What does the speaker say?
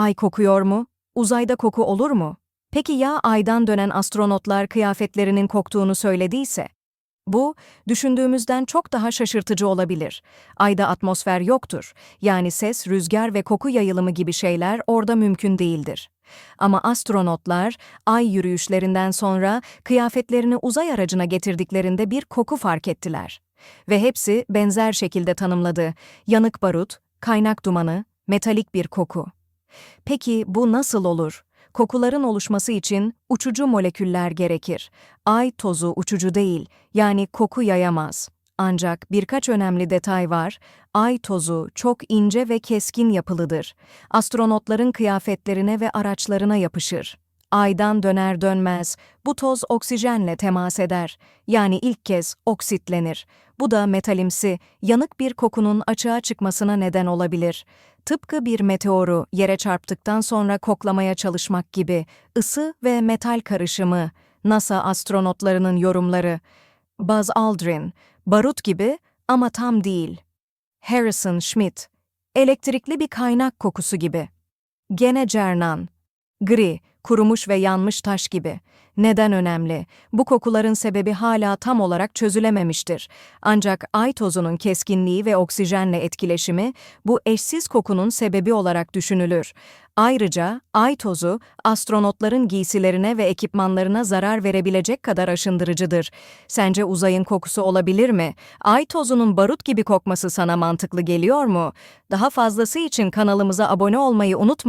Ay kokuyor mu? Uzayda koku olur mu? Peki ya aydan dönen astronotlar kıyafetlerinin koktuğunu söylediyse? Bu, düşündüğümüzden çok daha şaşırtıcı olabilir. Ayda atmosfer yoktur. Yani ses, rüzgar ve koku yayılımı gibi şeyler orada mümkün değildir. Ama astronotlar, ay yürüyüşlerinden sonra kıyafetlerini uzay aracına getirdiklerinde bir koku fark ettiler. Ve hepsi benzer şekilde tanımladı. Yanık barut, kaynak dumanı, metalik bir koku. Peki bu nasıl olur? Kokuların oluşması için uçucu moleküller gerekir. Ay tozu uçucu değil, yani koku yayamaz. Ancak birkaç önemli detay var. Ay tozu çok ince ve keskin yapılıdır. Astronotların kıyafetlerine ve araçlarına yapışır. Aydan döner dönmez bu toz oksijenle temas eder. Yani ilk kez oksitlenir. Bu da metalimsi, yanık bir kokunun açığa çıkmasına neden olabilir. Tıpkı bir meteoru yere çarptıktan sonra koklamaya çalışmak gibi ısı ve metal karışımı, NASA astronotlarının yorumları, Buzz Aldrin, barut gibi ama tam değil. Harrison Schmitt, elektrikli bir kaynak kokusu gibi. Gene Cernan, gri, kurumuş ve yanmış taş gibi. Neden önemli? Bu kokuların sebebi hala tam olarak çözülememiştir. Ancak ay tozunun keskinliği ve oksijenle etkileşimi bu eşsiz kokunun sebebi olarak düşünülür. Ayrıca ay tozu astronotların giysilerine ve ekipmanlarına zarar verebilecek kadar aşındırıcıdır. Sence uzayın kokusu olabilir mi? Ay tozunun barut gibi kokması sana mantıklı geliyor mu? Daha fazlası için kanalımıza abone olmayı unutmayın.